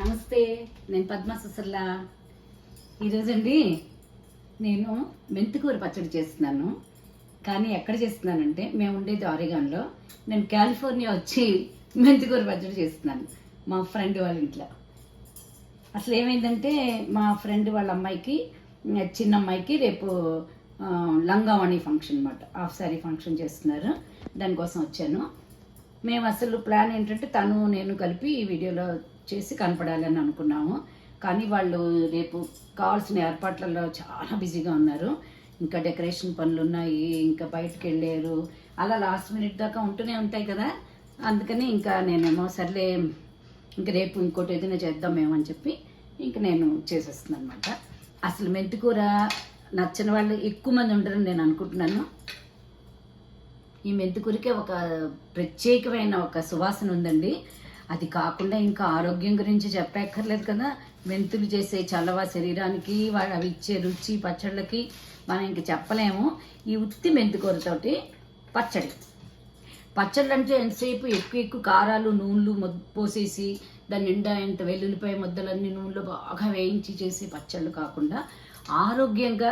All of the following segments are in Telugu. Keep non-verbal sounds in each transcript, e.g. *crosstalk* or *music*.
నమస్తే నేను పద్మ సుసర్లా ఈరోజండి నేను మెంతికూర పచ్చడి చేస్తున్నాను. కానీ ఎక్కడ చేస్తున్నానంటే మేము ఉండేది ఆరిగాన్లో. నేను కాలిఫోర్నియా వచ్చి మెంతికూర పచ్చడి చేస్తున్నాను మా ఫ్రెండ్ వాళ్ళ ఇంట్లో. అసలు ఏమైందంటే మా ఫ్రెండ్ వాళ్ళ అమ్మాయికి చిన్న అమ్మాయికి రేపు లంగావాణి ఫంక్షన్ అనమాట హాఫ్ సారీ ఫంక్షన్ చేస్తున్నారు. దానికోసం వచ్చాను. మేము అసలు ప్లాన్ ఏంటంటే తను నేను కలిపి ఈ వీడియోలో చేసి కనపడాలని అనుకున్నాము. కానీ వాళ్ళు రేపు కావాల్సిన ఏర్పాట్లలో చాలా బిజీగా ఉన్నారు. ఇంకా డెకరేషన్ పనులు ఉన్నాయి ఇంకా బయటకు వెళ్ళారు. అలా లాస్ట్ మినిట్ దాకా ఉంటూనే ఉంటాయి కదా. అందుకని ఇంకా నేనేమో సర్లే ఇంకా రేపు ఇంకోటి ఏదైనా చేద్దామేమో అని చెప్పి ఇంక నేను చేసేస్తున్నాను అనమాట అసలు మెంతికూర నచ్చని వాళ్ళు ఎక్కువ మంది ఉండరని నేను అనుకుంటున్నాను. ఈ మెంతికూరకే ఒక ప్రత్యేకమైన ఒక సువాసన ఉందండి. అది కాకుండా ఇంకా ఆరోగ్యం గురించి చెప్పక్కర్లేదు కదా. మెంతులు చేసే చలవ శరీరానికి అవి ఇచ్చే రుచి పచ్చళ్ళకి మనం ఇంక చెప్పలేము. ఈ ఉత్తి మెంతికూరతోటి పచ్చడి. పచ్చళ్ళు అంటే ఎంతసేపు ఎక్కువ ఎక్కువ కారాలు నూనెలు పోసేసి దాని నిండా ఇంత వెల్లుల్లిపాయ ముద్దలన్నీ నూనెలో బాగా వేయించి చేసే పచ్చళ్ళు కాకుండా ఆరోగ్యంగా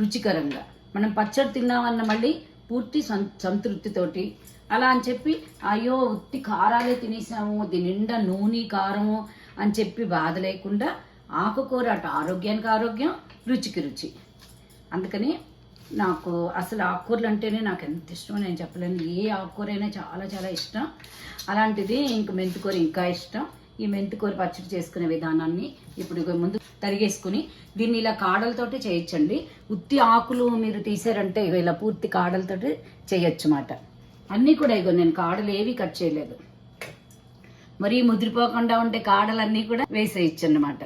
రుచికరంగా మనం పచ్చడి తిన్నామన్న మళ్ళీ పూర్తి సంతృప్తితోటి అలా అని చెప్పి అయ్యో ఉత్తి కారాలే తినేసాము దీని నిండా నూనె కారము అని చెప్పి బాధ లేకుండా ఆకుకూర అటు ఆరోగ్యానికి ఆరోగ్యం రుచికి రుచి. అందుకని నాకు అసలు ఆకుకూరలు అంటేనే నాకు ఎంత ఇష్టమో నేను చెప్పలేను. ఏ ఆకుకూర అయినా చాలా చాలా ఇష్టం. అలాంటిది ఇంక మెంతికూర ఇంకా ఇష్టం. ఈ మెంతికూర పచ్చడి చేసుకునే విధానాన్ని ఇప్పుడు ముందు తరిగేసుకుని దీన్ని ఇలా కాడలతోటి చేయొచ్చండి. ఉత్తి ఆకులు మీరు తీసారంటే ఇలా పూర్తి కాడలతోటి చేయొచ్చు మాట. అన్నీ కూడా ఇగో నేను కాడలు ఏవి కట్ చేయలేదు. మరీ ముదిరిపోకుండా ఉండే కాడలన్నీ కూడా వేసేయచ్చు అన్నమాట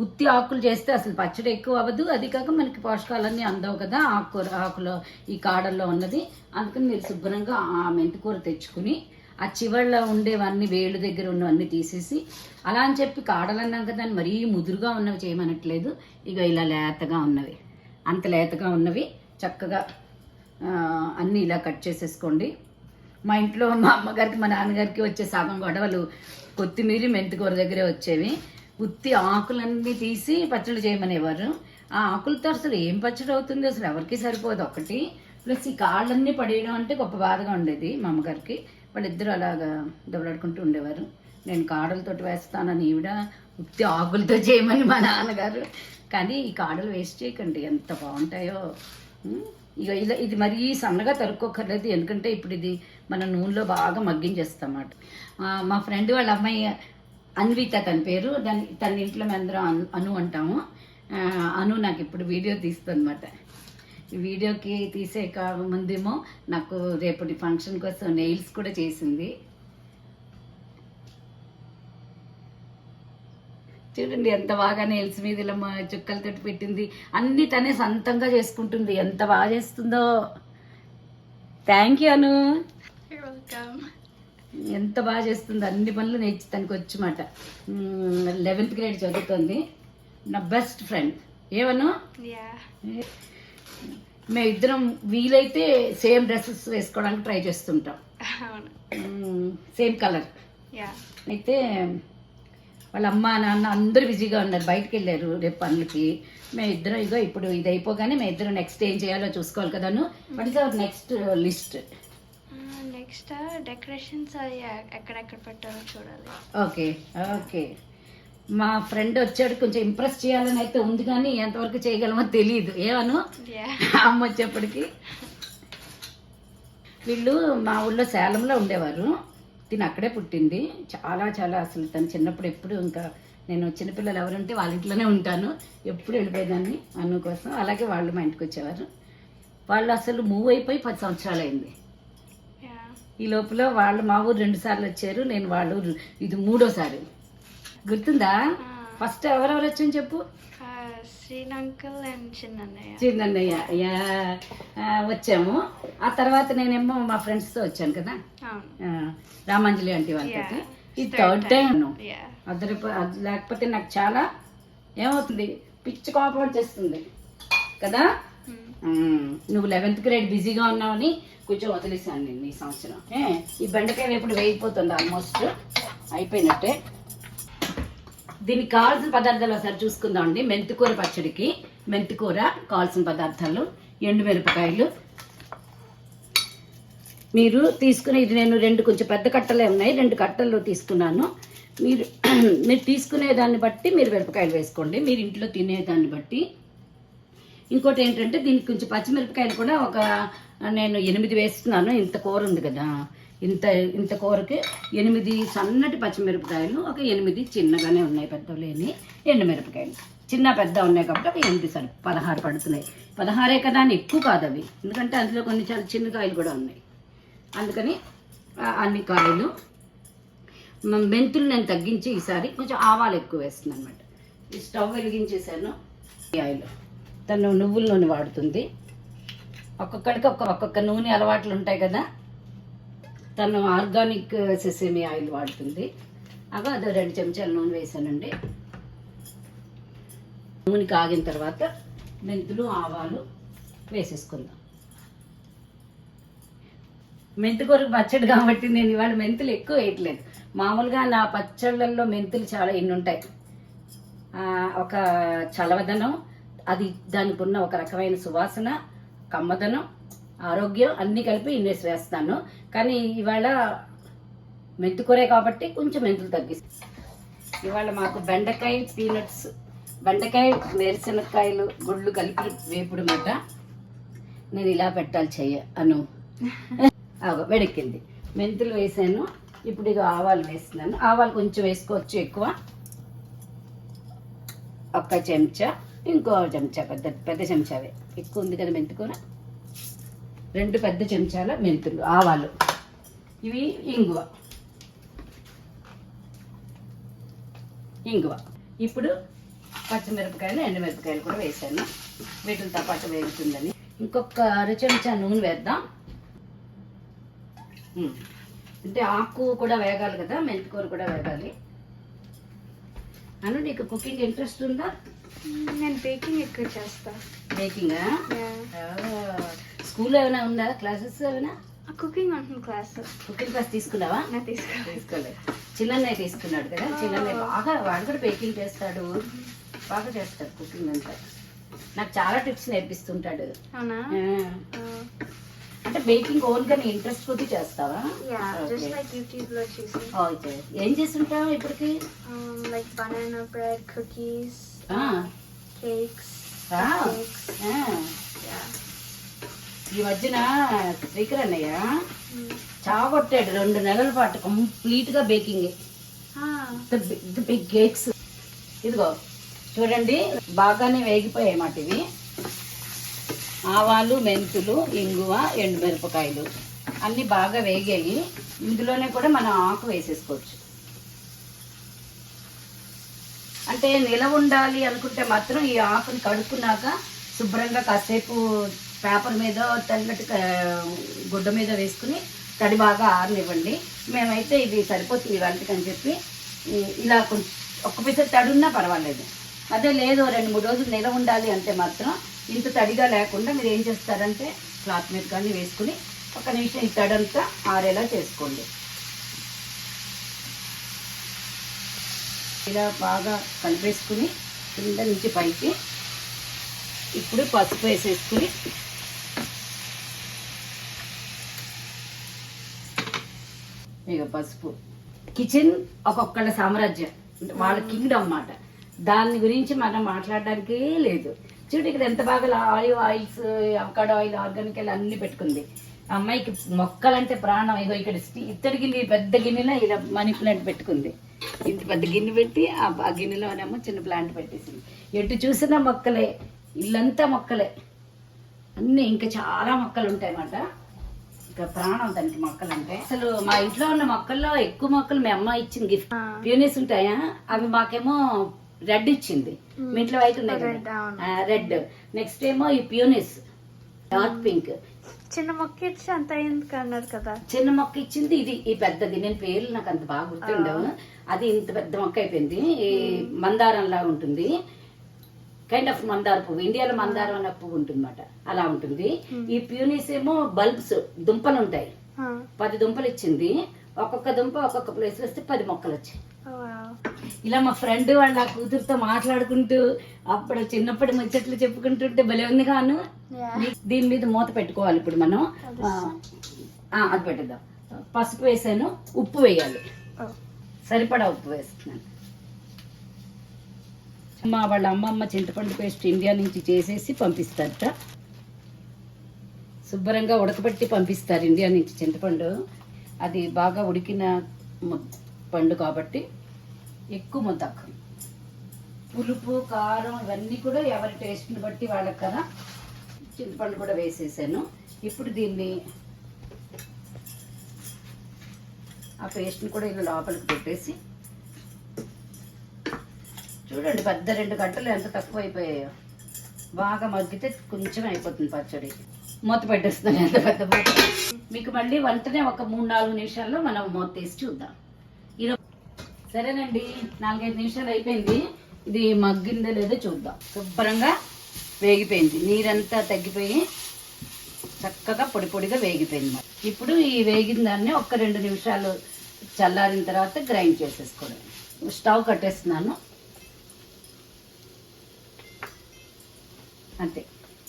ఉత్తి ఆకులు చేస్తే అసలు పచ్చడి ఎక్కువ అవ్వదు. అది కాక మనకి పోషకాలన్నీ అందవు కదా. ఆకుకూర ఆకులో ఈ కాడల్లో ఉన్నది. అందుకని మీరు శుభ్రంగా ఆ మెంతికూర తెచ్చుకుని ఆ చివరిలో ఉండేవన్నీ వేళ్ళు దగ్గర ఉన్నవన్నీ తీసేసి అలా అని చెప్పి కాడలన్నాం కదా అని మరీ ముదురుగా ఉన్నవి చేయమనట్లేదు. ఇక ఇలా లేతగా ఉన్నవి. అంత లేతగా ఉన్నవి. చక్కగా అన్నీ ఇలా కట్ చేసేసుకోండి. మా ఇంట్లో మా అమ్మగారికి మా నాన్నగారికి వచ్చే సగం గొడవలు కొత్తిమీర మెంతికూర దగ్గరే వచ్చేవి. ఉత్తి ఆకులన్నీ తీసి పచ్చడి చేయమనేవారు. ఆ ఆకులతో అసలు ఏం పచ్చడి అవుతుంది? అసలు ఎవరికి సరిపోదు. ఒకటి ప్లస్ ఈ కాళ్ళన్నీ పడేయడం అంటే గొప్ప బాధగా ఉండేది మా అమ్మగారికి. వాళ్ళిద్దరూ అలాగా దెబ్బలాడుకుంటూ ఉండేవారు. నేను కాడలతోటి వేస్తానని ఈవిడ ఉత్తి ఆకులతో చేయమని మా నాన్నగారు. కానీ ఈ కాడలు వేస్ట్ చేయకండి. ఎంత బాగుంటాయో. ఇక ఇలా ఇది మరీ సన్నగా తరుక్కోకర్లేదు ఎందుకంటే ఇప్పుడు ఇది మన నూనెలో బాగా మగ్గించేస్తాం మా ఫ్రెండ్ వాళ్ళ అమ్మాయి అన్విత తన పేరు. దాని తన ఇంట్లో మేము అందరం అను- అంటాము. అను నాకు ఇప్పుడు వీడియో తీస్తుంది అనమాట ఈ వీడియోకి తీసే ముందేమో నాకు రేపటి ఫంక్షన్ కోసం నెయిల్స్ కూడా చేసింది. చూడండి ఎంత బాగా నెయిల్స్ మీద ఇలా మా చుక్కలతో పెట్టింది. అన్ని తనే సొంతంగా చేసుకుంటుంది. ఎంత బాగా చేస్తుందో. Thank you Anu. ఎంత బాగా చేస్తుంది. అన్ని పనులు నేర్చి తనకు వచ్చమాట లెవెన్త్ గ్రేడ్ చదువుతుంది. నా బెస్ట్ ఫ్రెండ్ ఏమను Yeah. మేము ఇద్దరం వీలైతే సేమ్ డ్రెస్సెస్ వేసుకోవడానికి ట్రై చేస్తుంటాం. *laughs* సేమ్ కలర్ అయితే వాళ్ళ అమ్మ నాన్న అందరూ బిజీగా ఉన్నారు. బయటకు వెళ్ళారు రేపు పనులకి. మేము ఇద్దరం ఇగో ఇప్పుడు ఇది అయిపోగానే మేము ఇద్దరం నెక్స్ట్ ఏం చేయాలో చూసుకోవాలి కదాను what is our next list next decorations ఎక్కడెక్కడ పెట్టారో చూడాలి. ఓకే ఓకే మా ఫ్రెండ్ వచ్చాడు కొంచెం ఇంప్రెస్ చేయాలని అయితే ఉంది కానీ ఎంతవరకు చేయగలమో తెలియదు ఏమను అమ్మ వచ్చేప్పటికి. వీళ్ళు మా ఊళ్ళో సేలంలో ఉండేవారు. తిని అక్కడే పుట్టింది. చాలా చాలా అసలు తను చిన్నప్పుడు ఎప్పుడు ఇంకా నేను చిన్నపిల్లలు ఎవరుంటే వాళ్ళ ఇంట్లోనే ఉంటాను. ఎప్పుడు వెళ్ళిపోయేదాన్ని అన్ను కోసం. అలాగే వాళ్ళు మా ఇంటికి వచ్చేవారు. వాళ్ళు అసలు మూవ్ అయిపోయి పది సంవత్సరాలు అయింది. ఈ లోపల వాళ్ళు మా ఊరు రెండు సార్లు వచ్చారు. నేను వాళ్ళ ఇది మూడోసారి. గుర్తుందా? ఫస్ట్ ఎవరెవరు వచ్చని చెప్పు. శ్రీలంకల్ అండ్ చిన్నన్నయ్య చిన్నయ్య యా ఆ, వచ్చాము. ఆ తర్వాత నేనేమో మా ఫ్రెండ్స్తో వచ్చాను కదా? అవును. ఆ, రామాంజలి ఆంటీ వాళ్ళతో Yeah. ఇది థర్డ్ టైం యా అద్దరు అది లేకపోతే నాకు చాలా ఏమవుతుంది? పిచ్చి కోపం వచ్చేస్తుంది. కదా? ఉమ్, నువ్వు లెవెన్త్ గ్రేడ్ బిజీగా ఉన్నావని కొంచెం వదిలేసాను నేను ఈ సంవత్సరం. ఏ, ఈ బెండకాయ ఇప్పుడు వేయిపోతుంది ఆల్మోస్ట్. అయిపోయినట్టే. దీనికి కావాల్సిన పదార్థాలు ఒకసారి చూసుకుందాం అండి. మెంతికూర పచ్చడికి మెంతికూర కావాల్సిన పదార్థాలు ఎండుమిరపకాయలు. మీరు తీసుకునే ఇది నేను రెండు కొంచెం పెద్ద కట్టలే ఉన్నాయి రెండు కట్టలు తీసుకున్నాను. మీరు *clears throat* మీరు తీసుకునే దాన్ని బట్టి మీరు మిరపకాయలు వేసుకోండి. మీరు ఇంట్లో తినే దాన్ని బట్టి. ఇంకోటి ఏంటంటే దీనికి కొంచెం పచ్చిమిరపకాయలు కూడా ఒక నేను ఎనిమిది వేస్తున్నాను ఇంత కూర ఉంది కదా. ఇంత ఇంత కూరకి ఎనిమిది సన్నటి పచ్చిమిరపకాయలు ఒక ఎనిమిది చిన్నగానే ఉన్నాయి పెద్ద లేని ఎండుమిరపకాయలు చిన్న పెద్ద ఉన్నాయి కాబట్టి ఒక ఎనిమిది సరి పదహారు పడుతున్నాయి. పదహారే కదా అని ఎక్కువ కాదు అవి. ఎందుకంటే అందులో కొన్ని చాలా చిన్న కాయలు కూడా ఉన్నాయి. అందుకని అన్ని కాయలు మెంతులు నేను తగ్గించి ఈసారి కొంచెం ఆవాలు ఎక్కువ వేస్తున్నాను అనమాట ఈ స్టవ్ వెలిగించేసాను ఈ ఆయిల్. తను నువ్వుల నూనె వాడుతుంది. ఒక్కొక్కడికి ఒక్క ఒక్కొక్క నూనె అలవాట్లు ఉంటాయి కదా. తను ఆర్గానిక్ సెసేమి ఆయిల్ వాడుతుంది. అవి అదో రెండు చెంచాల నూనె వేసానండి. నూనె కాగిన తర్వాత మెంతులు ఆవాలు వేసేసుకుందాం. మెంతికూరకు పచ్చడి కాబట్టి నేను ఇవాళ మెంతులు ఎక్కువ వేయట్లేదు. మామూలుగా నా పచ్చళ్ళల్లో మెంతులు చాలా ఎన్ని ఉంటాయి? ఒక చలవదనం అది దానికి ఉన్న ఒక రకమైన సువాసన కమ్మదనం ఆరోగ్యం అన్నీ కలిపి ఇన్వెస్ట్ వేస్తాను కానీ ఇవాళ మెంతికూరే కాబట్టి కొంచెం మెంతులు తగ్గిస్తాను ఇవాళ మాకు బెండకాయ పీనట్స్ బెండకాయ వేరుశనక్కాయలు గుళ్ళు కలిపి వేపుడు మాట నేను ఇలా పెట్టాలి చెయ్య అను. వెడక్కింది మెంతులు వేసాను. ఇప్పుడు ఇక ఆవాలు వేస్తున్నాను. ఆవాలు కొంచెం వేసుకోవచ్చు ఎక్కువ. ఒక్క చెంచా ఇంకో చెంచా పెద్ద పెద్ద చెంచావే. ఎక్కువ ఉంది కదా మెంతికూర? రెండు పెద్ద చెంచాల మెంతులు ఆవాలు. ఇవి ఇంగువ. ఇంగువ. ఇప్పుడు పచ్చిమిరపకాయలు ఎండుమిరపకాయలు కూడా వేసాను. వీటితో పాటు వేగుతుందని. ఇంకొక అర చెంచా నూనె వేద్దాం. అంటే ఆకు కూడా వేగాలి కదా మెంతికూర కూడా వేగాలి. అను నీకు కుకింగ్ ఇంట్రెస్ట్ ఉందా? నేను బేకింగ్ ఎక్కువ చేస్తా. బేకింగ్ స్కూల్లో ఏమైనా ఉందా? క్లాసెస్ ఏమైనా? కుకింగ్ ఉంటుంది క్లాస్ కుకింగ్ క్లాస్ తీసుకున్నావా? తీసుకోలేదు చిన్నన్నయ్య తీసుకున్నాడు కదా? చిన్నన్నయ్య బాగా వాడు కూడా బేకింగ్ చేస్తాడు. బాగా చేస్తాడు కుకింగ్ అంతా. నాకు చాలా టిప్స్ నేర్పిస్తుంటాడు. ఆ, అంటే బేకింగ్ ఓన్గా నీ ఇంట్రెస్ట్ కొద్ది చేస్తావా? ఏం చేస్తుంటావు ఇప్పటికి? Like banana bread cookies cakes. ఈ మధ్యన శ్రీకర్ అన్నయ్య చావగొట్టాడు రెండు నెలల పాటు కంప్లీట్గా బేకింగ్ బిగ్ బిగ్ కేక్స్ ఇదిగో చూడండి బాగానే వేగిపోయాయి మాట ఇవి. ఆవాలు మెంతులు ఇంగువ ఎండుమిరపకాయలు అన్నీ బాగా వేగాయి. ఇందులోనే కూడా మనం ఆకు వేసేసుకోవచ్చు. అంటే నిలవ ఉండాలి అనుకుంటే మాత్రం ఈ ఆకుని కడుక్కున్నాక శుభ్రంగా కాసేపు పేపర్ మీద తెల్లటి గుడ్డ మీద వేసుకుని తడి బాగా ఆరనివ్వండి. మేమైతే ఇది సరిపోతుంది వంటకి అని చెప్పి ఇలా కొంచెం ఒక్క పిసర్ తడి ఉన్నా పర్వాలేదు. అదే లేదు రెండు మూడు రోజులు నిలవ ఉండాలి అంటే మాత్రం ఇంత తడిగా లేకుండా మీరు ఏం చేస్తారంటే క్లాత్ మీద కానీ వేసుకుని ఒక నిమిషం ఈ తడంతా ఆరేలా చేసుకోండి. ఇలా బాగా కలిపేసుకుని కింద నుంచి పైకి ఇప్పుడు పసుపు వేసేసుకుని ఇక పసుపు. కిచెన్ ఒక్కొక్కళ్ళ సామ్రాజ్యం. అంటే వాళ్ళ కింగ్డమ్ అన్నమాట. దాని గురించి మనం మాట్లాడడానికే లేదు. చూడు ఇక్కడ ఎంత బాగా olive oils avocado oil organic oil అన్నీ పెట్టుకుంది. అమ్మాయికి మొక్కలంటే ప్రాణం. ఇగో ఇక్కడ ఇత్తడి గిన్నె పెద్ద గిన్నెలో ఇలా మనీ ప్లాంట్ పెట్టుకుంది. ఇంత పెద్ద గిన్నె పెట్టి ఆ గిన్నెలోనేమో చిన్న ప్లాంట్ పెట్టేసింది. ఎటు చూసినా మొక్కలే ఇల్లంతా మొక్కలే. అన్నీ ఇంకా చాలా మొక్కలు ఉంటాయి అన్నమాట ఇంకా ప్రాణం దానికి మొక్కలు అంటే అసలు మా ఇంట్లో ఉన్న మొక్కల్లో ఎక్కువ మొక్కలు మీ అమ్మ ఇచ్చిన గిఫ్ట్ ప్యూనిస్ ఉంటాయా? అవి మాకేమో రెడ్ ఇచ్చింది. మీ ఇంట్లో వైట్ ఉన్నాయి. రెడ్ నెక్స్ట్ ఏమో ఈ ప్యూనిస్ డార్క్ పింక్ చిన్న మొక్క ఇచ్చి అంత అయింది అన్నారు కదా? చిన్న మొక్క ఇచ్చింది ఇది ఈ పెద్దది. నేను పేర్లు నాకు అంత బాగా గుర్తుండవు. అది ఇంత పెద్ద మొక్క అయిపోయింది. ఈ మందారం లాగా ఉంటుంది. కైండ్ ఆఫ్ మందార పువ్వు. ఇండియాలో మందారం అన్న పువ్వు ఉంటుంది అలా ఉంటుంది. ఈ ప్యూనిస్ ఏమో బల్బ్స్ దుంపలు ఉంటాయి. పది దుంపలు ఇచ్చింది. ఒక్కొక్క దుంప ఒక్కొక్క ప్లేస్ వేస్తే పది మొక్కలు వచ్చాయి. ఇలా మా ఫ్రెండ్ వాళ్ళ కూతురుతో మాట్లాడుకుంటూ అప్పుడు చిన్నప్పటి ముచ్చట్లు చెప్పుకుంటుంటే భలే ఉంది కాను. దీని మీద మూత పెట్టుకోవాలి ఇప్పుడు మనం. అది పెట్టేద్దాం. పసుపు వేసాను ఉప్పు వేయాలి. సరిపడా ఉప్పు వేస్తున్నాను. మా వాళ్ళ అమ్మమ్మ చింతపండు పేస్ట్ ఇండియా నుంచి చేసేసి పంపిస్తారట. శుభ్రంగా ఉడకబెట్టి పంపిస్తారు ఇండియా నుంచి చింతపండు. అది బాగా ఉడికిన పండు కాబట్టి ఎక్కువ ముద్దక్కం పులుపు కారం ఇవన్నీ కూడా ఎవరి టేస్ట్ని బట్టి వాళ్ళకి కదా. చింతపండు కూడా వేసేసాను. ఇప్పుడు దీన్ని ఆ పేస్ట్ని కూడా ఇలా లోపలికి పెట్టేసి చూడండి పెద్ద రెండు గంటలు ఎంత తక్కువ అయిపోయాయో. బాగా మగ్గితే కొంచెం అయిపోతుంది పచ్చడి. మూత పెట్టేస్తున్నాను ఎంత పెద్ద మీకు మళ్ళీ వంటనే ఒక మూడు నాలుగు నిమిషాల్లో మనం మూత తీసి చూద్దాం. ఈరోజు సరేనండి నాలుగైదు నిమిషాలు అయిపోయింది. ఇది మగ్గిందో లేదో చూద్దాం. శుభ్రంగా వేగిపోయింది. నీరంతా తగ్గిపోయి చక్కగా పొడి పొడిగా వేగిపోయింది ఇప్పుడు ఈ వేగిన దాన్ని ఒక్క రెండు నిమిషాలు చల్లారిన తర్వాత గ్రైండ్ చేసేసుకోవడం. స్టవ్ కట్టేస్తున్నాను. అంతే.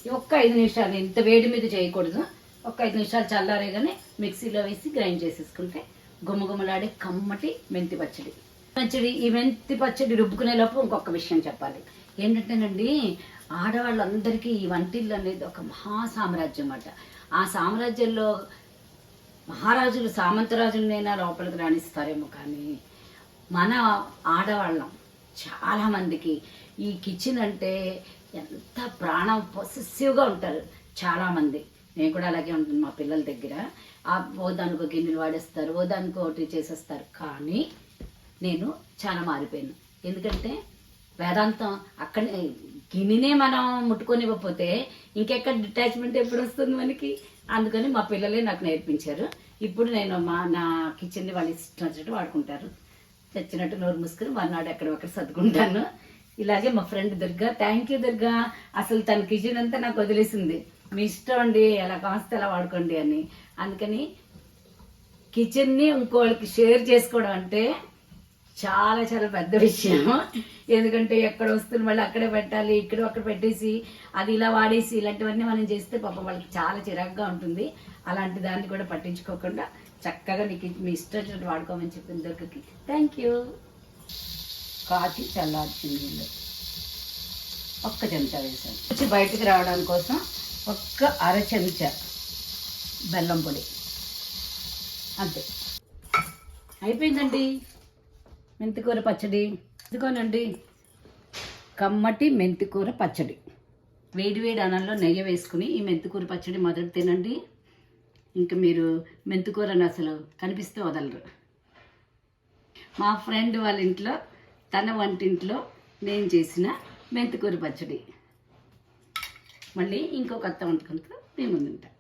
ఈ ఒక్క ఐదు నిమిషాలు ఇంత వేడి మీద చేయకూడదు. ఒక్క ఐదు నిమిషాలు చల్లారేగానే మిక్సీలో వేసి గ్రైండ్ చేసేసుకుంటే గుమ్మగుమ్మలాడే కమ్మటి మెంతి పచ్చడి. పచ్చడి ఈ మెంతి పచ్చడి రుబ్బుకునే లోపు ఇంకొక విషయం చెప్పాలి. ఏంటంటేనండి ఆడవాళ్ళందరికీ ఈ వంటిల్లు అనేది ఒక మహా సామ్రాజ్యం అన్నమాట ఆ సామ్రాజ్యంలో మహారాజులు సామంతరాజులనైనా లోపలికి రాణిస్తారేమో కానీ మన ఆడవాళ్ళం చాలా మందికి ఈ కిచెన్ అంటే ఎంత ప్రాణం పొసెసివ్గా ఉంటారు చాలామంది. నేను కూడా అలాగే ఉంటుంది మా పిల్లల దగ్గర. ఆ ఓ దానికో గిన్నెలు వాడేస్తారు ఓ దానికో ఒకటి చేసేస్తారు. కానీ నేను చాలా మారిపోయాను. ఎందుకంటే వేదాంతం అక్కడ గిన్నెనే మనం ముట్టుకొనివ్వకపోతే ఇంకెక్కడ డిటాచ్మెంట్ ఎప్పుడు వస్తుంది మనకి? అందుకని మా పిల్లలే నాకు నేర్పించారు. ఇప్పుడు నేను మా నా కిచెన్ని వాళ్ళు ఇష్టం వచ్చినట్టు వాడుకుంటారు. చచ్చినట్టు నోరు మూసుకుని మర్నాడు ఎక్కడొక్కడ సర్దుకుంటాను. ఇలాగే మా friend Durga thank you Durga. అసలు తన కిచెన్ అంతా నాకు వదిలేసింది. మీ ఇష్టం అండి. ఎలా కాస్తే అలా వాడుకోండి అని. అందుకని కిచెన్ని ఇంకోళ్ళకి షేర్ చేసుకోవడం అంటే చాలా చాలా పెద్ద విషయం. ఎందుకంటే ఎక్కడ వస్తున్న మళ్ళీ అక్కడే పెట్టాలి ఇక్కడ అక్కడ పెట్టేసి అది ఇలా వాడేసి ఇలాంటివన్నీ మనం చేస్తే పాపం వాళ్ళకి చాలా చిరాకుగా ఉంటుంది. అలాంటి దాన్ని కూడా పట్టించుకోకుండా చక్కగా నీకు మీ ఇష్టం వచ్చినట్టు వాడుకోమని చెప్పింది దొరకకి థ్యాంక్ యూ కాచి చల్లార్చింది నీళ్ళు ఒక్క చెంచా వేసాను వచ్చి బయటకు రావడం కోసం ఒక్క అర చెంచా బెల్లం పొడి. అంతే. అయిపోయిందండి. మెంతికూర పచ్చడి. ఇదిగోనండి. కమ్మటి మెంతికూర పచ్చడి. వేడి వేడి అన్నంలో నెయ్యి వేసుకుని ఈ మెంతికూర పచ్చడి మొదటి తినండి. ఇంకా మీరు మెంతికూరను అసలు కనిపిస్తే వదలరు. మా ఫ్రెండ్ వాళ్ళ ఇంట్లో తన వంటింట్లో నేను చేసిన మెంతికూర పచ్చడి. మళ్ళీ ఇంకో కొత్త వంటకంతో మేము ముందుంటాం.